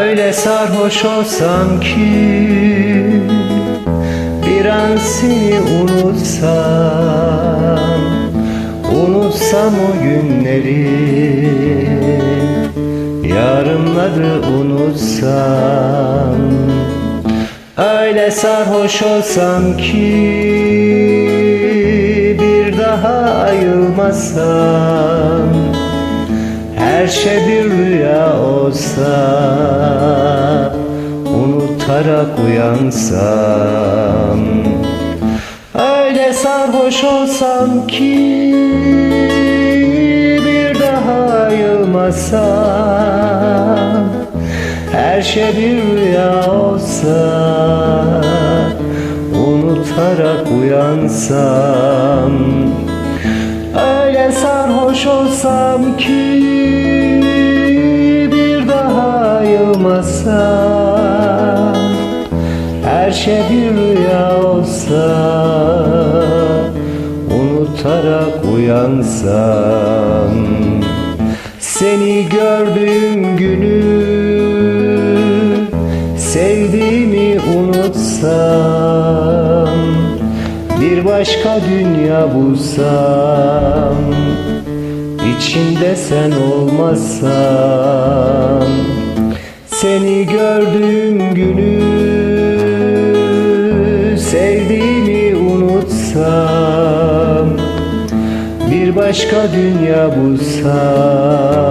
Öyle sarhoş olsam ki Bir an seni unutsam Unutsam o günleri. Yarınları unutsam Öyle sarhoş olsam ki Bir daha ayılmasam Her şey bir rüya olsa Unutarak uyansam Öyle sarhoş olsam ki Bir daha ayılmasam Her şey bir rüya olsa Unutarak uyansam Öyle sarhoş olsam ki Bir daha ayılmasam Her şey bir rüya olsa Unutarak uyansam Seni gördüğüm günü Sevdiğimi unutsam Bir başka dünya bulsam İçinde sen olmazsan Seni gördüğüm günü Sevdiğimi unutsam Bir başka dünya bulsam